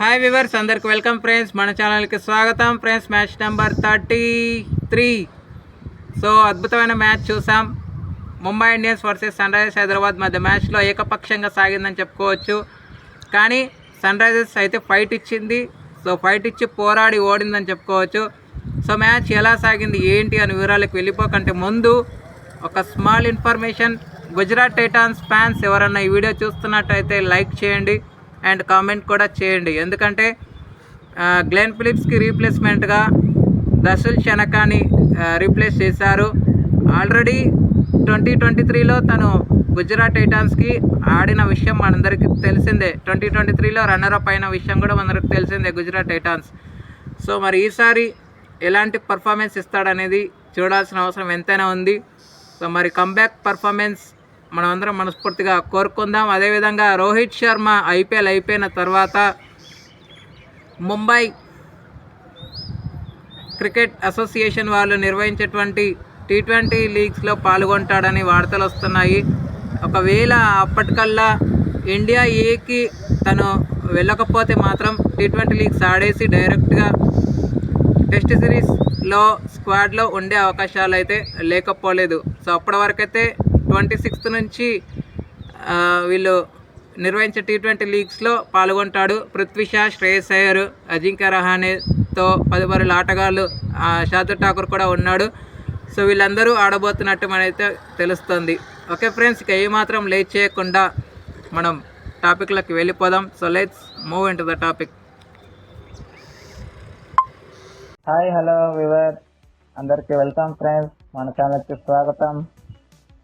Hi viewers అందరికి welcome friends మన ఛానల్కి స్వాగతం. Friends match number thirty three so అద్భుతమైన మ్యాచ్ చూసాం. Mumbai Indians versus Sunrisers Hyderabad మధ్య మ్యాచ్లో ఏకపక్షంగా సాగిందని చెప్పుకోవచ్చు. కానీ సన్ రైజర్స్ అయితే ఫైట్ ఇచ్చింది. సో ఫైట్ ఇచ్చి పోరాడి ఓడిందని చెప్పుకోవచ్చు. సో మ్యాచ్ ఎలా సాగింది ఏంటి అని వివరాలకు వెళ్ళిపోకంటే ముందు ఒక small information Gujarat Titans fans ఎవరన్నా ఈ వీడియో చూస్తున్నట్టయితే లైక్ చేయండి. అండ్ కామెంట్ కూడా చేయండి. ఎందుకంటే గ్లెన్ ఫిలిప్స్కి రీప్లేస్మెంట్గా దసుల్ షనకాని రీప్లేస్ చేశారు. ఆల్రెడీ ట్వంటీ ట్వంటీ త్రీలో తను గుజరాత్ టైటాన్స్కి ఆడిన విషయం మనందరికీ తెలిసిందే. ట్వంటీ ట్వంటీ త్రీలో రన్నరప్ అయిన విషయం కూడా మనందరికీ తెలిసిందే గుజరాత్ టైటాన్స్. సో మరి ఈసారి ఎలాంటి పర్ఫార్మెన్స్ ఇస్తాడనేది చూడాల్సిన అవసరం ఎంతైనా ఉంది. సో మరి కంబ్యాక్ పర్ఫార్మెన్స్ మనమందరం మనస్ఫూర్తిగా కోరుకుందాం. అదేవిధంగా రోహిత్ శర్మ ఐపీఎల్ అయిపోయిన తర్వాత ముంబై క్రికెట్ అసోసియేషన్ వాళ్ళు నిర్వహించేటువంటి టీ ట్వంటీ లీగ్స్లో పాల్గొంటాడని వార్తలు వస్తున్నాయి. ఒకవేళ అప్పటికల్లా ఇండియా ఏకి తను వెళ్ళకపోతే మాత్రం టీ ట్వంటీ లీగ్స్ ఆడేసి డైరెక్ట్గా టెస్ట్ సిరీస్లో స్క్వాడ్లో ఉండే అవకాశాలు అయితే లేకపోలేదు. సో అప్పటి వరకైతే ట్వంటీ సిక్స్త్ నుంచి వీళ్ళు నిర్వహించే టీ ట్వంటీ లీగ్స్లో పాల్గొంటాడు. పృథ్వీషా శ్రేయస్ అయ్యర్ అజింక్య రహానేతో పలువురు ఆటగాళ్ళు ఆ, ఠాకూర్ కూడా ఉన్నాడు. సో వీళ్ళందరూ ఆడబోతున్నట్టు మనైతే తెలుస్తుంది. ఓకే ఫ్రెండ్స్ ఇక ఏమాత్రం లేట్ చేయకుండా మనం టాపిక్లోకి వెళ్ళిపోదాం. So let's move into the topic. Hi hello viewer అందరికీ వెల్కమ్ ఫ్రెండ్స్. మన ఛానల్కి స్వాగతం.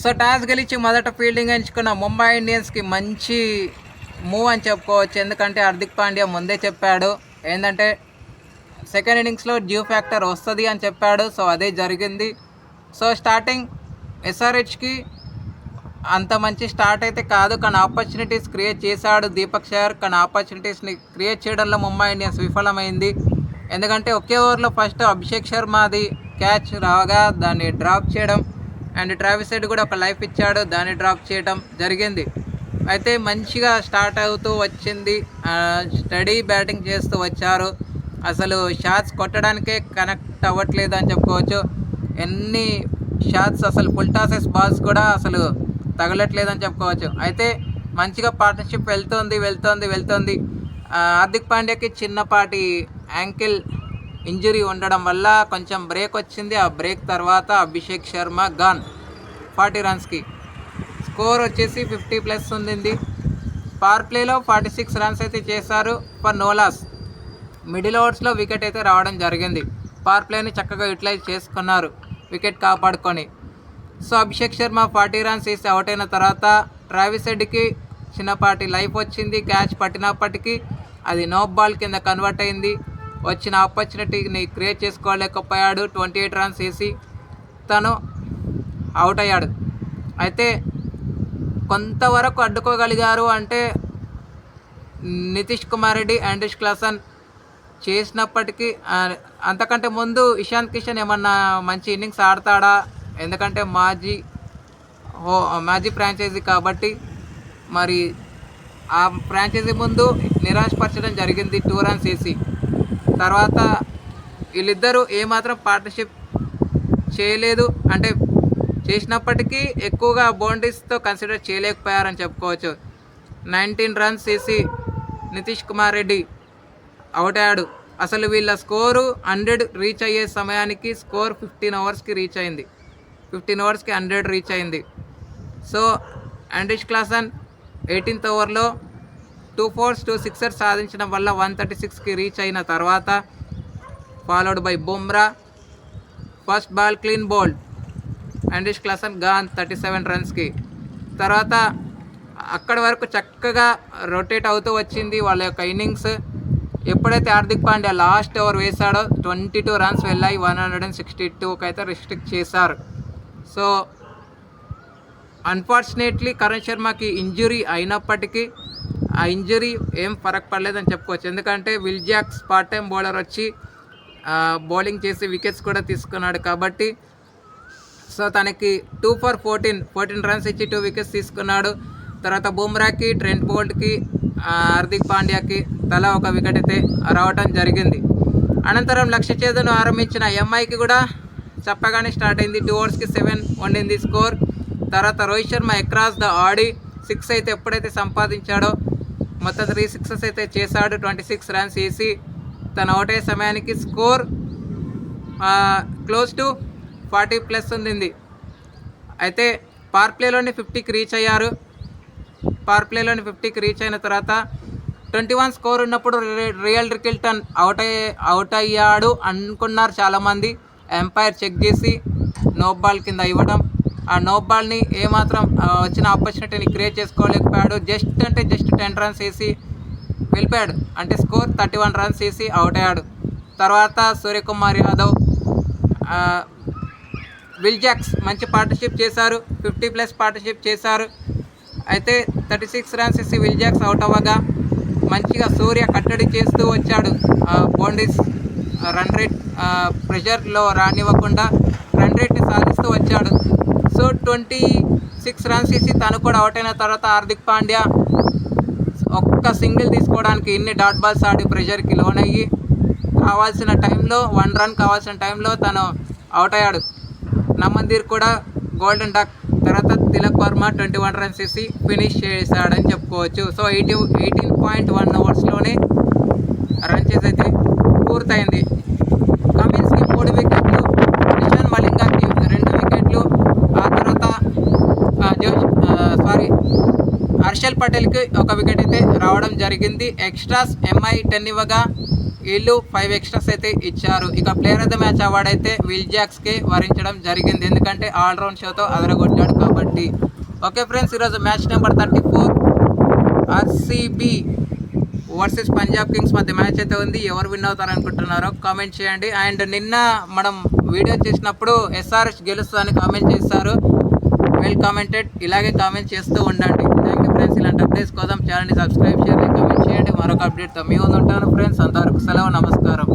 సో టాస్ గెలిచి మొదట ఫీల్డింగ్ ఎంచుకున్న ముంబై ఇండియన్స్కి మంచి మూవ్ అని చెప్పుకోవచ్చు. ఎందుకంటే హార్దిక్ పాండ్యా ముందే చెప్పాడు. ఏంటంటే సెకండ్ ఇన్నింగ్స్లో డ్యూ ఫ్యాక్టర్ వస్తుంది అని చెప్పాడు. సో అదే జరిగింది. సో స్టార్టింగ్ ఎస్ఆర్హెచ్కి అంత మంచి స్టార్ట్ అయితే కాదు. కానీ ఆపర్చునిటీస్ క్రియేట్ చేశాడు దీపక్ షేర్ కానీ ఆపర్చునిటీస్ని క్రియేట్ చేయడంలో ముంబై ఇండియన్స్ విఫలమైంది. ఎందుకంటే ఒకే ఓవర్లో ఫస్ట్ అభిషేక్ శర్మాది క్యాచ్ రాగా దాన్ని డ్రాప్ చేయడం అండ్ ట్రావిస్ హెడ్ కూడా ఒక లైఫ్ ఇచ్చాడు దాన్ని డ్రాప్ చేయడం జరిగింది. అయితే మంచిగా స్టార్ట్ అవుతూ వచ్చింది. స్టడీ బ్యాటింగ్ చేస్తూ వచ్చారు. అసలు షాట్స్ కొట్టడానికే కనెక్ట్ అవ్వట్లేదు అని చెప్పుకోవచ్చు. ఎన్ని షాట్స్ అసలు ఫుల్ టాసెస్ బాల్స్ కూడా అసలు తగలట్లేదని చెప్పుకోవచ్చు. అయితే మంచిగా పార్ట్నర్షిప్ వెళ్తుంది వెళ్తుంది వెళ్తుంది. హార్దిక్ పాండ్యాకి చిన్నపాటి యాంకిల్ ఇంజురీ ఉండడం వల్ల కొంచెం బ్రేక్ వచ్చింది. ఆ బ్రేక్ తర్వాత అభిషేక్ శర్మ గాన్ ఫార్టీ రన్స్కి. స్కోర్ వచ్చేసి ఫిఫ్టీ ప్లస్ ఉంది పవర్ ప్లేలో ఫార్టీ సిక్స్ రన్స్ అయితే చేశారు ఫర్ నోలాస్ మిడిల్ ఓవర్స్లో వికెట్ అయితే రావడం జరిగింది. పవర్ ప్లేని చక్కగా యూటిలైజ్ చేసుకున్నారు. వికెట్ కాపాడుకొని. So Abhishek Sharma forty runs వేసి అవుట్ అయిన తర్వాత ట్రావిస్ హెడ్కి చిన్నపాటి లైఫ్ వచ్చింది. క్యాచ్ పట్టినప్పటికీ అది నో బాల్ కింద కన్వర్ట్ అయింది. వచ్చిన ఆపర్చునిటీని క్రియేట్ చేసుకోలేకపోయాడు. ట్వంటీ ఎయిట్ రన్స్ వేసి తను అవుట్ అయ్యాడు. అయితే కొంతవరకు అడ్డుకోగలిగారు అంటే నితీష్ కుమార్ రెడ్డి అండ్ క్లాసన్ చేసినప్పటికీ అంతకంటే ముందు ఇషాంత్ కిషన్ ఏమన్నా మంచి ఇన్నింగ్స్ ఆడతాడా? ఎందుకంటే మాజీ హో మాజీ ఫ్రాంచైజీ కాబట్టి మరి ఆ ఫ్రాంచైజీ ముందు నిరాశపరచడం జరిగింది. టూ రన్స్ వేసి తర్వాత వీళ్ళిద్దరూ ఏమాత్రం పార్ట్నర్షిప్ చేయలేదు. అంటే చేసినప్పటికీ ఎక్కువగా బౌండరీస్తో కన్సిడర్ చేయలేకపోయారని చెప్పుకోవచ్చు. నైన్టీన్ రన్స్ వేసి నితీష్ కుమార్ రెడ్డి అవుట్ అయ్యాడు అసలు వీళ్ళ స్కోరు హండ్రెడ్ రీచ్ అయ్యే సమయానికి స్కోర్ ఫిఫ్టీన్ అవర్స్కి రీచ్ అయింది. ఫిఫ్టీన్ అవర్స్కి హండ్రెడ్ రీచ్ అయింది. సో అండ్రిష్ క్లాసన్ ఎయిటీన్త్ ఓవర్లో టూ ఫోర్స్ టూ సిక్సర్స్ సాధించడం వల్ల వన్ థర్టీ సిక్స్కి రీచ్ అయిన తర్వాత followed by Bumrah first ball clean bowled అండిష్ Klaasen gone thirty seven రన్స్కి తర్వాత అక్కడి వరకు చక్కగా రొటేట్ అవుతూ వచ్చింది వాళ్ళ యొక్క ఇన్నింగ్స్ ఎప్పుడైతే హార్దిక్ పాండ్యా లాస్ట్ ఓవర్ వేశాడో ట్వంటీ టూ రన్స్ వెళ్ళాయి వన్ హండ్రెడ్ అండ్ సిక్స్టీ టూకి అయితే రిస్ట్రిక్ట్ చేశారు. సో అన్ఫార్చునేట్లీ కరణ్ శర్మకి ఇంజురీ అయినప్పటికీ ఆ ఇంజరీ ఏం ఫరక్ పడలేదని చెప్పుకోవచ్చు. ఎందుకంటే Will Jacks part time bowler వచ్చి బౌలింగ్ చేసి వికెట్స్ కూడా తీసుకున్నాడు కాబట్టి సో తనకి two for fourteen fourteen runs ఇచ్చి టూ వికెట్స్ తీసుకున్నాడు. తర్వాత బుమ్రాకి ట్రెంట్ బోల్ట్కి హార్దిక్ పాండ్యాకి తలా ఒక వికెట్ అయితే రావటం జరిగింది. అనంతరం లక్ష్య చేదును ఆరంభించిన ఎంఐకి కూడా చెప్పగానే స్టార్ట్ అయింది. టూ ఓవర్స్కి సెవెన్ వండింది స్కోర్. తర్వాత రోహిత్ శర్మ ఎక్రాస్ ద ఆడి సిక్స్ అయితే ఎప్పుడైతే సంపాదించాడో మొత్తం త్రీ సిక్సెస్ అయితే చేశాడు. ట్వంటీ సిక్స్ రన్స్ వేసి తను అవుట్ అయ్యే సమయానికి score close to forty plus ఉంది అయితే పార్ ప్లేలోని ఫిఫ్టీకి రీచ్ అయ్యారు. పార్ ప్లేలోని ఫిఫ్టీకి రీచ్ అయిన తర్వాత ట్వంటీ వన్ స్కోర్ ఉన్నప్పుడు రి- రియల్ రికిల్టన్ అవుట్ అయ్యే అవుట్ అయ్యాడు అనుకున్నారు చాలామంది. ఎంపైర్ చెక్ చేసి నో బాల్ కింద ఇవ్వడం. ఆ నో బాల్ని ఏమాత్రం వచ్చిన ఆపర్చునిటీని క్రియేట్ చేసుకోలేకపోయాడు. జస్ట్ అంటే జస్ట్ టెన్ రన్స్ వేసి వెళ్ళిపోయాడు. అంటే స్కోర్ థర్టీ వన్ రన్స్ వేసి అవుట్ అయ్యాడు. తర్వాత Suryakumar Yadav Will Jacks Will Jacks మంచి పార్ట్నర్షిప్ చేశారు. ఫిఫ్టీ ప్లస్ పార్ట్నర్షిప్ చేశారు. అయితే థర్టీ సిక్స్ రన్స్ వేసి విల్ జాక్స్ అవుట్ అవ్వగా మంచిగా సూర్య కట్టడి చేస్తూ వచ్చాడు. బౌండరీస్ రన్ రేట్ ప్రెషర్లో రానివ్వకుండా రన్ రేట్ని సాధిస్తూ వచ్చాడు. సో ట్వంటీ సిక్స్ రన్స్ వేసి తను కూడా అవుట్ అయిన తర్వాత హార్దిక్ పాండ్యా ఒక్క సింగిల్ తీసుకోవడానికి ఇన్ని డాట్ బాల్స్ ఆడి ప్రెషర్కి లోన్ అయ్యి కావాల్సిన టైంలో వన్ రన్ కావాల్సిన టైంలో తను అవుట్ అయ్యాడు. నమందీర్ కూడా గోల్డెన్ డక్ తర్వాత Tilak Varma twenty one runs వేసి ఫినిష్ చేశాడని చెప్పుకోవచ్చు. So eighty eighteen point one అవర్స్లోనే run చేసి అయితే పూర్తయింది. హర్షల్ పటేల్కి ఒక వికెట్ అయితే రావడం జరిగింది. ఎక్స్ట్రాస్ ఎంఐ టెన్ ఇవ్వగా వీళ్ళు ఫైవ్ ఎక్స్ట్రాస్ అయితే ఇచ్చారు. ఇక player of the match award అయితే విల్ జాక్స్కి వరించడం జరిగింది. ఎందుకంటే ఆల్రౌండ్ షోతో అదరగొట్టాడు కాబట్టి. ఓకే ఫ్రెండ్స్ ఈరోజు match number thirty four RCB versus Punjab Kings మధ్య మ్యాచ్ అయితే ఉంది. ఎవరు విన్ అవుతారు అనుకుంటున్నారో కామెంట్ చేయండి. అండ్ నిన్న మనం వీడియో చేసినప్పుడు ఎస్ఆర్ఎస్ గెలుస్తుందని కామెంట్ చేశారు. వెల్ కామెంటెడ్ ఇలాగే కామెంట్ చేస్తూ ఉండండి. థ్యాంక్ యూ ఫ్రెండ్స్ ఇలాంటి అప్డేట్స్ కోసం ఛానల్ని సబ్స్క్రైబ్ చేయండి కమెంట్ చేయండి. మరొక అప్డేట్తో మీ ముందు ఉంటాను ఫ్రెండ్స్ అంతవరకు సెలవు నమస్కారం.